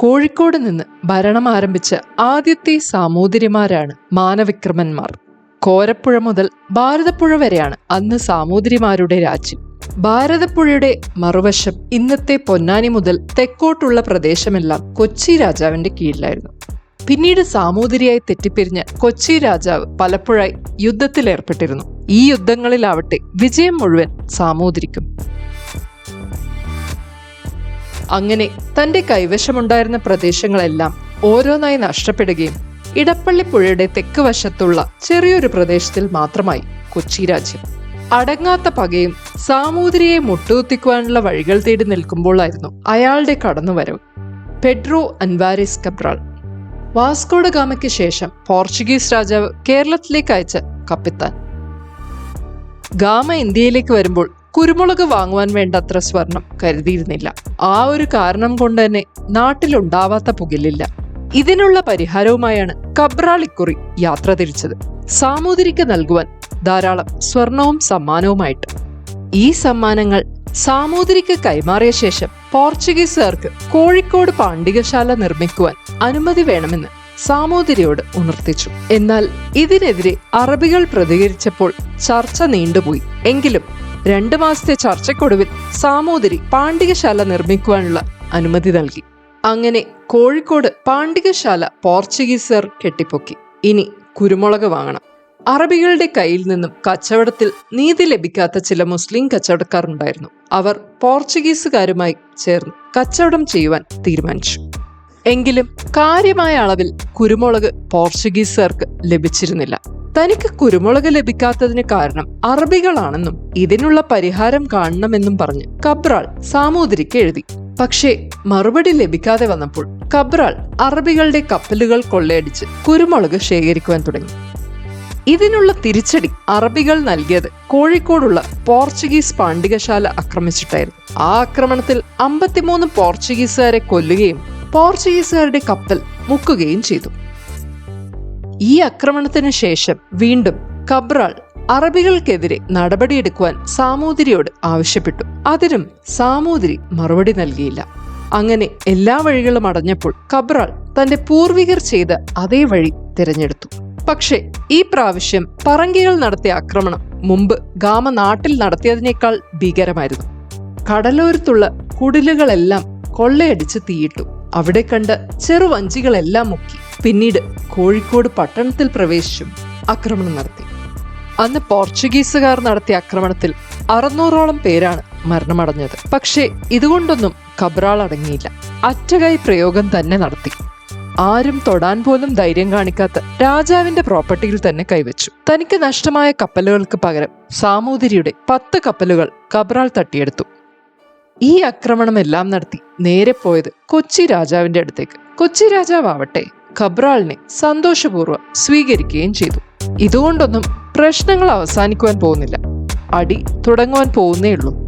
കോഴിക്കോട് നിന്ന് ഭരണം ആരംഭിച്ച ആദ്യത്തെ സാമൂതിരിമാരാണ് മാനവിക്രമന്മാർ. കോരപ്പുഴ മുതൽ ഭാരതപ്പുഴ വരെയാണ് അന്ന് സാമൂതിരിമാരുടെ രാജ്യം. ഭാരതപ്പുഴയുടെ മറുവശം ഇന്നത്തെ പൊന്നാനി മുതൽ തെക്കോട്ടുള്ള പ്രദേശമെല്ലാം കൊച്ചി രാജാവിന്റെ കീഴിലായിരുന്നു. പിന്നീട് സാമൂതിരിയായി തെറ്റിപ്പിരിഞ്ഞ കൊച്ചി രാജാവ് പലപ്പോഴായി യുദ്ധത്തിലേർപ്പെട്ടിരുന്നു. ഈ യുദ്ധങ്ങളിലാവട്ടെ വിജയം മുഴുവൻ സാമൂതിരിക്കും. അങ്ങനെ തന്റെ കൈവശമുണ്ടായിരുന്ന പ്രദേശങ്ങളെല്ലാം ഓരോന്നായി നഷ്ടപ്പെടുകയും ഇടപ്പള്ളി പുഴയുടെ തെക്ക് വശത്തുള്ള ചെറിയൊരു പ്രദേശത്തിൽ മാത്രമായി കൊച്ചി രാജ്യം. അടങ്ങാത്ത പകയും സാമൂതിരിയെ മുട്ടുകുത്തിക്കുവാനുള്ള വഴികൾ തേടി നിൽക്കുമ്പോഴായിരുന്നു അയാളുടെ കടന്നുവരവ്. Pedro Alvares Cabral. Vasco da ഗാമയ്ക്ക് ശേഷം പോർച്ചുഗീസ് രാജാവ് കേരളത്തിലേക്ക് അയച്ച കപ്പിത്താൻ. ഗാമ ഇന്ത്യയിലേക്ക് വരുമ്പോൾ കുരുമുളക് വാങ്ങുവാൻ വേണ്ടത്ര സ്വർണം കരുതിയിരുന്നില്ല. ആ ഒരു കാരണം കൊണ്ട് തന്നെ നാട്ടിലുണ്ടാവാത്ത പുകലില്ല. ഇതിനുള്ള പരിഹാരവുമായാണ് കബ്രാളിക്കുറി യാത്ര തിരിച്ചത്. സാമൂതിരിക്ക് നൽകുവാൻ ധാരാളം സ്വർണവും സമ്മാനവുമായിട്ട്. ഈ സമ്മാനങ്ങൾ സാമൂതിരിക്ക് കൈമാറിയ ശേഷം പോർച്ചുഗീസുകാർക്ക് കോഴിക്കോട് പാണ്ഡികശാല നിർമ്മിക്കുവാൻ അനുമതി വേണമെന്ന് സാമൂതിരിയോട് ഉണർത്തിച്ചു. എന്നാൽ ഇതിനെതിരെ അറബികൾ പ്രതികരിച്ചപ്പോൾ ചർച്ച നീണ്ടുപോയി. എങ്കിലും രണ്ടു മാസത്തെ ചർച്ചയ്ക്കൊടുവിൽ സാമൂതിരി പാണ്ഡികശാല നിർമ്മിക്കുവാനുള്ള അനുമതി നൽകി. അങ്ങനെ കോഴിക്കോട് പാണ്ഡികശാല പോർച്ചുഗീസുകാർ കെട്ടിപ്പൊക്കി. ഇനി കുരുമുളക് വാങ്ങണം. അറബികളുടെ കയ്യിൽ നിന്നും കച്ചവടത്തിൽ നീതി ലഭിക്കാത്ത ചില മുസ്ലിം കച്ചവടക്കാർ ഉണ്ടായിരുന്നു അവർ പോർച്ചുഗീസുകാരുമായി ചേർന്ന് കച്ചവടം ചെയ്യുവാൻ തീരുമാനിച്ചു. എങ്കിലും കാര്യമായ അളവിൽ കുരുമുളക് പോർച്ചുഗീസുകാർക്ക് ലഭിച്ചിരുന്നില്ല. തനിക്ക് കുരുമുളക് ലഭിക്കാത്തതിന് കാരണം അറബികളാണെന്നും ഇതിനുള്ള പരിഹാരം കാണണമെന്നും പറഞ്ഞ് കബ്രാൾ സാമൂതിരിക്ക് എഴുതി. പക്ഷേ മറുപടി ലഭിക്കാതെ വന്നപ്പോൾ കബ്രാൾ അറബികളുടെ കപ്പലുകൾ കൊള്ളയടിച്ച് കുരുമുളക് ശേഖരിക്കുവാൻ തുടങ്ങി. ഇതിനുള്ള തിരിച്ചടി അറബികൾ നൽകിയത് കോഴിക്കോടുള്ള പോർച്ചുഗീസ് പാണ്ഡികശാല ആക്രമിച്ചിട്ടായിരുന്നു. ആ ആക്രമണത്തിൽ അമ്പത്തിമൂന്ന് പോർച്ചുഗീസുകാരെ കൊല്ലുകയും പോർച്ചുഗീസുകാരുടെ കപ്പൽ മുക്കുകയും ചെയ്തു. ഈ ആക്രമണത്തിന് ശേഷം വീണ്ടും കബ്രാൾ അറബികൾക്കെതിരെ നടപടിയെടുക്കുവാൻ സാമൂതിരിയോട് ആവശ്യപ്പെട്ടു. അതിനും സാമൂതിരി മറുപടി നൽകിയില്ല. അങ്ങനെ എല്ലാ വഴികളും അടഞ്ഞപ്പോൾ കബ്രാൾ തന്റെ പൂർവികർ ചെയ്ത അതേ വഴി തിരഞ്ഞെടുത്തു. പക്ഷേ ഈ പ്രാവശ്യം പറങ്കികൾ നടത്തിയ ആക്രമണം മുമ്പ് ഗാമ നാട്ടിൽ നടത്തിയതിനേക്കാൾ ഭീകരമായിരുന്നു. കടലോരത്തുള്ള കുടിലുകളെല്ലാം കൊള്ളയടിച്ച് തീയിട്ടു. അവിടെ കണ്ട് ചെറുവഞ്ചികളെല്ലാം മുക്കി. പിന്നീട് കോഴിക്കോട് പട്ടണത്തിൽ പ്രവേശിച്ചും. ആക്രമണം നടത്തി. അന്ന് പോർച്ചുഗീസുകാർ നടത്തിയ ആക്രമണത്തിൽ അറുന്നൂറോളം പേരാണ് മരണമടഞ്ഞത്. പക്ഷേ ഇതുകൊണ്ടൊന്നും കബ്രാൾ അടങ്ങിയില്ല. അറ്റകൈ പ്രയോഗം തന്നെ നടത്തി. ആരും തൊടാൻ പോലും ധൈര്യം കാണിക്കാത്ത രാജാവിന്റെ പ്രോപ്പർട്ടിയിൽ തന്നെ കൈവച്ചു. തനിക്ക് നഷ്ടമായ കപ്പലുകൾക്ക് പകരം സാമൂതിരിയുടെ പത്ത് കപ്പലുകൾ കബ്രാൾ തട്ടിയെടുത്തു. ഈ ആക്രമണമെല്ലാം നടത്തി നേരെ പോയത് കൊച്ചി രാജാവിന്റെ അടുത്തേക്ക്. കൊച്ചി രാജാവട്ടെ ഖബ്രാളിനെ സന്തോഷപൂർവം സ്വീകരിക്കുകയും ചെയ്തു. ഇതുകൊണ്ടൊന്നും പ്രശ്നങ്ങൾ അവസാനിക്കുവാൻ പോകുന്നില്ല. അടി തുടങ്ങുവാൻ പോകുന്നേ ഉള്ളൂ.